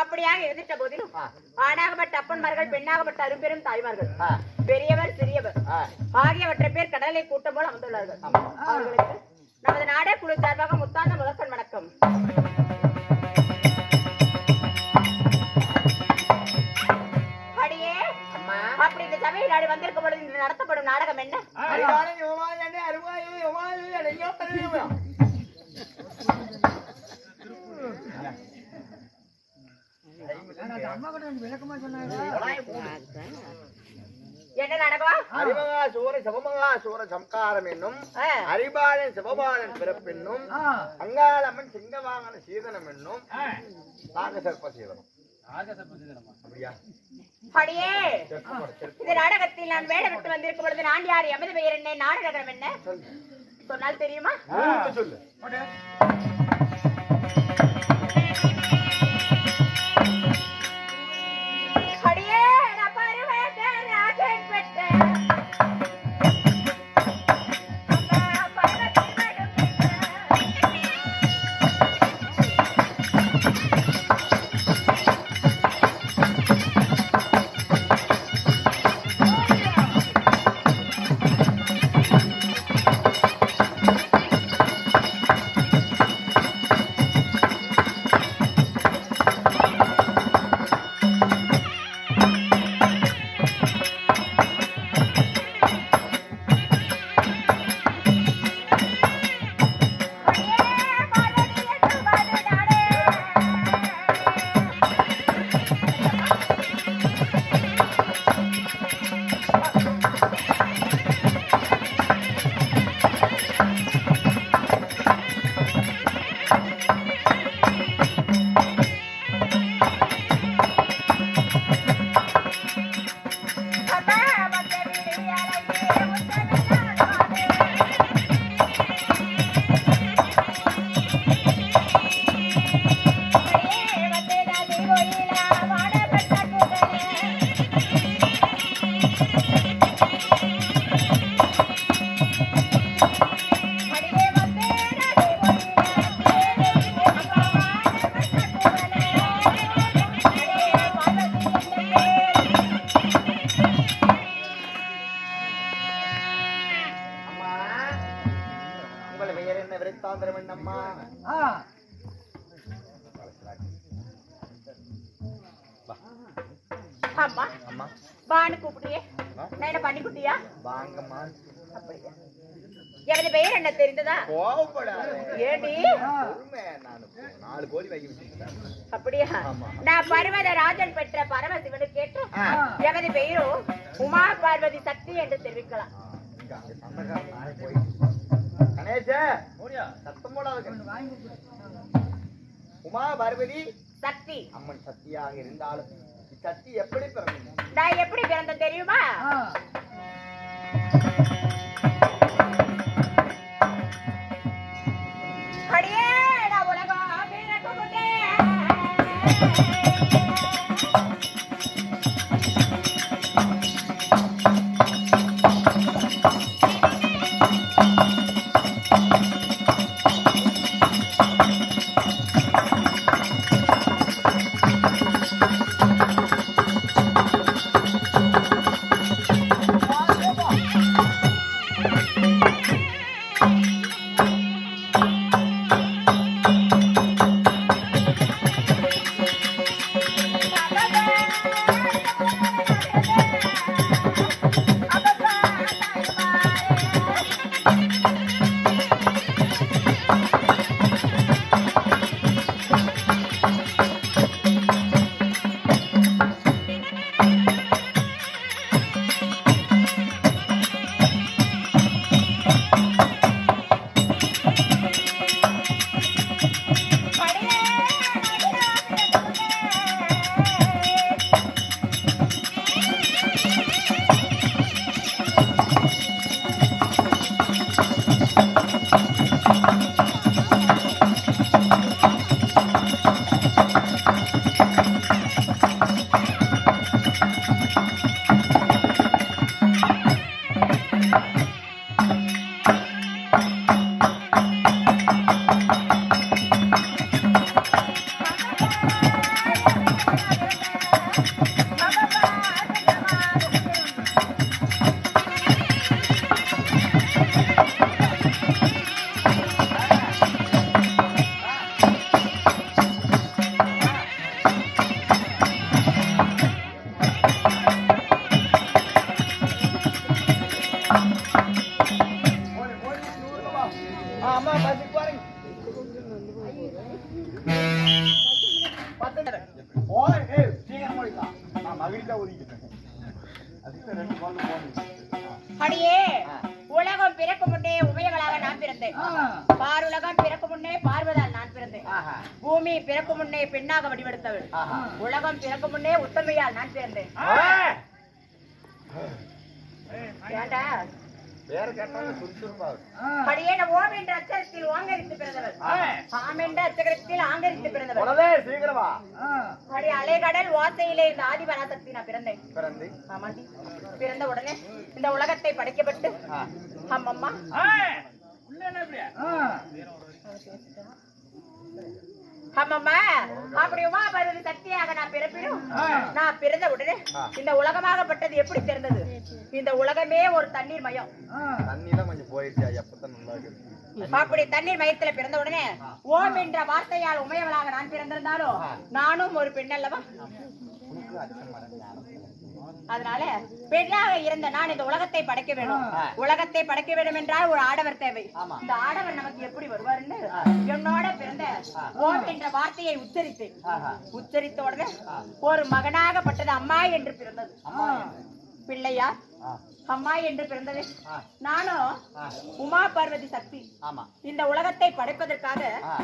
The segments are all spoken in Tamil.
அப்படியாக இருந்துட்ட போதிலும். ஆணாகப்பட்ட அப்பன்மார்கள் பெண்ணாகப்பட்ட அரும்பெரும் தாய்மார்கள் பெரியவர் சிறியவர் ஆகியவற்றை பேர் கடலை கூட்டம் போல் அமர்ந்துள்ளார்கள். அவர்களுக்கு நமது நாடே குழு சார்பாக முத்தாந்த முதற்கண் வணக்கம். அப்படி இந்த சபையில் நாடு வந்திருக்கும் பொழுது நடத்தப்படும் நாடகம். என்ன நாடகம் அறிமகா சூர சபமகா சூர சம்காரம் என்னும் ஆ. அறிபாலன் சிவபாலன் பிறப்பென்னும் அங்காளம்மன் சிங்கவாகன சீதனம் என்னும் நாகசர்ப்ப சீதனம். அப்படியா? அடியே இந்த நாடகத்தில் நான் வேடமிட்டு வந்திருக்கும் பொழுது நான் யார் எமது பெயர் என்ன நாடகம் என்ன? சொல்லு. சொன்னால் தெரியுமா? சொல்லு. அம்மா. பானு கூப்பிட்டியே? நான் என்ன பண்ணிக்குட்டியா? வாங்கம்மா. அப்படியா எனது பெயர் என்ன தெரிந்ததா? ஏடி நாலு கோழி வாங்கி வச்சுக்கிட்டேன் அப்படியா. நான் பர்வத ராஜன் பெற்ற பரமசிவனு கேட்டு. எனது பெயரோ உமா பார்வதி சக்தி என்று தெரிவிக்கலாம். உமா பார்வதி சக்தி. அம்மன் சக்தியாக இருந்தாலும் இச்சக்தி எப்படி பிறந்தது? நான் எப்படி பிறந்த தெரியுமா? அடியே நான் உலகம் பிறக்கும் ஆ. உலகம் பிறக்கும் முன்னே உமையவளாக நான் பிறந்தேன். பாருலகம் பிறக்கும் முன்னே பார்வதால் நான் பிறந்தேன். பூமி பிறக்கும் முன்னே பெண்ணாக வடிவெடுத்தவள். உலகம் பிறக்கும் முன்னே உத்தமையால் நான் பிறந்தேன். ஏண்டா? நான் ஓம் என்ற அச்சரத்தில் ஓங்கரித்து பிறந்தவள். ஆம் என்ற அச்சரத்தில் ஆங்கரித்து சீக்கிரம். வா. அடி அலைகடல் ஓசையிலே இந்த ஆதிபராசக்தி நான் பிறந்தேன். பிறந்து. ஆமாண்டி. பிறந்த உடனே இந்த உலகத்தை படைக்கப்பட்டு ஆ. அம்மம்மா. அம்மம்மா அப்படி உமா பார்வதி சக்தியாக நான் பிறப்பிடும் நான் பிறந்த உடனே. இந்த உலகமாகப்பட்டது எப்படி திறந்தது இந்த உலகமே ஒரு தண்ணீர் மயம். தண்ணிலாம் கொஞ்சம் போயிடுச்சு எப்பதான் நல்லா இருக்கு அப்படி தண்ணீர் மயத்துல பிறந்த உடனே ஓம் என்ற வார்த்தையால் உமையவளாக நான் பிறந்திருந்தாலும் நானும் ஒரு பெண் அல்லவா அதனால பெண்ணாக இருந்த நான் இந்த உலகத்தை படைக்க வேணும் ஆ. உலகத்தை படைக்க வேண்டும் என்றால் ஒரு ஆடவர் தேவை. இந்த ஆடவர் நமக்கு எப்படி வருவாருன்னு. என்னோட பிறந்த. ஓம் என்ற வார்த்தையை உச்சரித்தேன் ஆஹா. உச்சரித்த உடனே. ஒரு மகனாகப்பட்டது அம்மா என்று பிறந்தது ஆ, அம்மா என்று பிறந்தது நானும். உமா பார்வதி சக்தி இந்த உலகத்தை படைப்பதற்காக ஆ.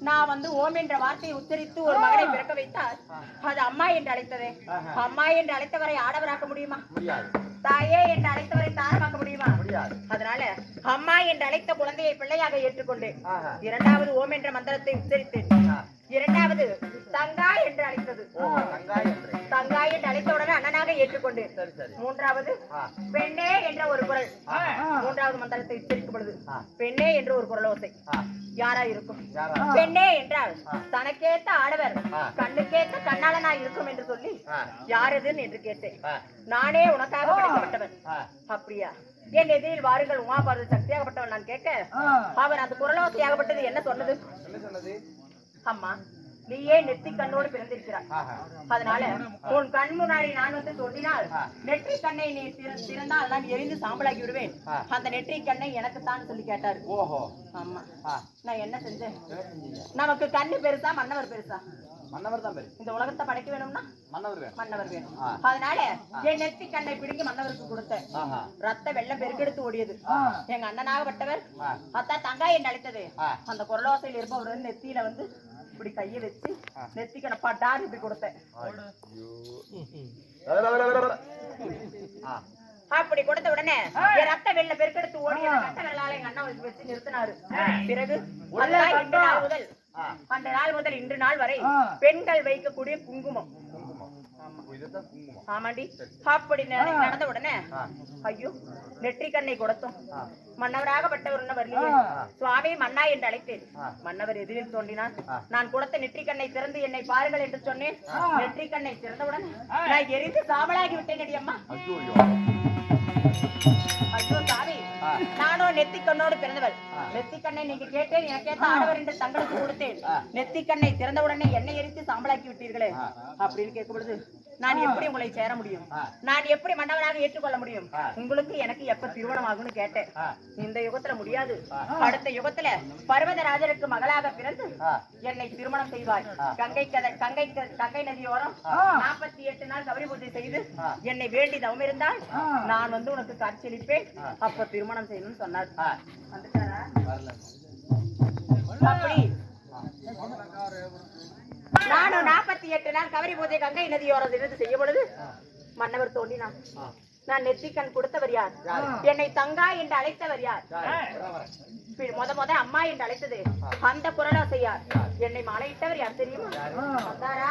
நான் வந்து ஓம் என்ற வார்த்தையை உச்சரித்து ஒரு மகனை பிறக்க வைத்தால் அது அம்மா என்று அழைத்ததே. அம்மா என்று அழைத்தவரை ஆடவராக்க முடியுமா? தாயே என்று அழைத்தவரை தாரமாக்க முடியுமா? அதனால அம்மா என்று அழைத்த குழந்தையை பிள்ளையாக ஏற்றுக்கொண்டேன். இரண்டாவது ஓம் என்ற மந்திரத்தை உச்சரித்தேன். இரண்டாவது தங்காய் என்று அழைத்தது. தங்காய் என்று அழைத்தவுடனே சரி மூன்றாவது. பெண்ணே என்ற ஒரு குரல் மூன்றாவது மந்திரத்தை உச்சரிக்கும் பொழுது. பெண்ணே என்று ஒரு குரல் ஓசை. யாரா இருக்கும் யாரா பெண்ணே என்றால். தனக்கேத்த ஆடவர். கண்ணுக்கேத்த கண்ணாளனா இருக்கும் என்று சொல்லி ஆ. யாரதுன்னு என்று கேட்டேன். நானே உனக்காக படைக்கப்பட்டவன். அப்படியா என் எதிரில் வாருங்கள் உமா பார்வதி சக்தியாகப்பட்டவன் நான் கேட்க அவன் அந்த குரலோசையாகப்பட்டது என்ன சொன்னது என்ன சொன்னது அம்மா நீயே நெத்தி கண்ணோடு பிறந்திருக்கிறாய். அதனால உன் கண் முன்னாடி நான் வந்து தோன்றினால் ஆ. நெற்றி கண்ணை நீ திற- திறந்தால் நான் எரிந்து சாம்பலாகி விடுவேன். அந்த நெற்றி கண்ணை எனக்கு தான் சொல்லி கேட்டாரு. ஓஹோ. ஆமா. நான் என்ன செஞ்சேன்? என்ன நமக்கு கண்ணு பெருசா மன்னவர் பெருசா? மன்னவர் தான் பேரு. இந்த உலகத்தை படைக்க வேணும்னா? மன்னவர் வேணும். மன்னவர் வேணும். அதனால என் நெத்தி கண்ணை பிடுங்கி மன்னவருக்கு கொடுத்தேன். ஆஹா. ரத்த வெள்ளம் பெருக்கெடுத்து ஓடியது. எங்க அண்ணனாகப்பட்டவர். அத்தா தங்காய் என்று அழைத்தது. அந்த குரலோசையில் இருப்பவர் நெத்தியில வந்து இப்படி கையை வச்சு நெத்திக்கு நான் பட்டார் இப்படி கொடுத்தேன். அப்படி கொடுத்த உடனே ரத்த வெள்ள பெருக்கெடுத்து ஓடி அந்த கட்ட விரலால எங்க அண்ணா வச்சு வச்சு நிறுத்தினாரு. பிறகு முதல். அந்த நாள் முதல் இன்று நாள் வரை பெண்கள் வைக்கக்கூடிய குங்குமம். ஆமாண்டி அப்படி நட- நடந்த உடனே. ஐயோ நெற்றி கண்ணை கொடுத்தோம். மன்னவராகப்பட்டவர் என்ன வரலையே சுவாமி மன்னா என்று அழைத்தேன். மன்னவர் எதிரில் தோன்றினார். நான் கொடுத்த நெற்றி கண்ணை திறந்து என்னை பாருங்கள் என்று சொன்னேன். நெற்றி கண்ணை திறந்தவுடன் நான் எரிந்து சாம்பலாகி விட்டேன் அம்மா. ஐயோ, சாமி. நானும் நெத்தி கண்ணோடு பிறந்தவள். ஆ. நெத்தி கண்ணை நீங்க கேட்டேன் எனக்கேத்த ஆடவர் என்று தங்களுக்கு கொடுத்தேன். ஆ. நெத்தி கண்ணை திறந்த உடனே என்னை எரித்து சாம்பலாக்கி விட்டீர்களே. அப்படின்னு கேட்கும் பொழுது நான் எப்படி உங்களை சேர முடியும். நான் எப்படி மன்னவனாக ஏற்றுக்கொள்ள முடியும். உங்களுக்கு எனக்கு எப்ப திருமணம் ஆகும்னு கேட்டேன். இந்த யுகத்துல முடியாது. அடுத்த யுகத்துல பர்வதராஜருக்கு மகளாக பிறந்து. என்னை திருமணம் செய்வாய் ஆ. கங்கை கதை கங்கை கங்கை நதியோரம். நாற்பத்தி எட்டு நாள் கபரி பூஜை செய்து. என்னை வேண்டி தவம் இருந்தால் நான் வந்து உனக்கு காட்சியளிப்பேன். அப்ப திருமணம் செய்யணும்னு சொன்னார். அப்படி நானும் நாற்பத்தி எட்டு நாள் கவரி பூஜை கங்கை நதியோரம் இருந்து செய்யும் பொழுது மன்னவர் தோன்றினான் ஆ. நான் நெற்றிக்கண் கொடுத்தவர் யார்? என்னை தங்கா என்று அழைத்தவர் யார்? முத முத அம்மா என்று அழைத்தது அந்த குரலாசை யார்? என்னை மலையிட்டவர் யார் தெரியுமா? வந்தாரா?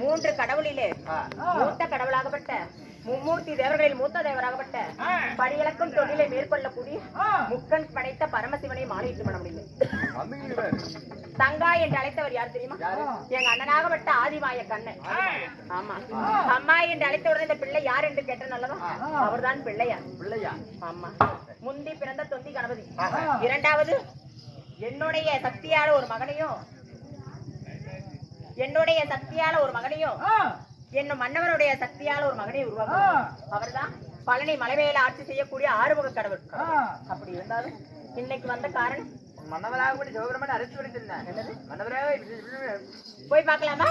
மூன்று கடவுளிலே. மூத்த கடவுளாகப்பட்ட மும்மூர்த்தி தேவர்களில் மூத்த தேவராகப்பட்ட படியிலக்கும் தொழிலை மேற்கொள்ளக்கூடிய முக்கன் படைத்த பரமசிவனை மாலையிட்டு பண்ண முடியும். தங்கா என்று அழைத்தவர் யார் தெரியுமா? எங்க அண்ணனாகப்பட்ட ஆதிமாய கண்ணன். ஆமா. அம்மா என்று அழைத்த உடனே இந்த பிள்ளை யார் என்று கேட்ட நல்லதா அவர்தான் பிள்ளையார் பிள்ளையா? ஆமா. முந்தி பிறந்த தொந்தி கணபதி. இரண்டாவது என்னுடைய சக்தியால ஒரு மகனையும் என்னுடைய சக்தியால ஒரு மகனையும் என்னும் மன்னவருடைய சக்தியால ஒரு மகனை உருவாக்கும். அவர்தான் பழனி மலைமையில ஆட்சி செய்யக்கூடிய ஆறுமுக கடவுள். அப்படி இருந்தாலும் இன்னைக்கு வந்த காரணம்? மன்னவராக கூட சிவபெருமான் என்னது? மன்னவராக போய் பார்க்கலாமா?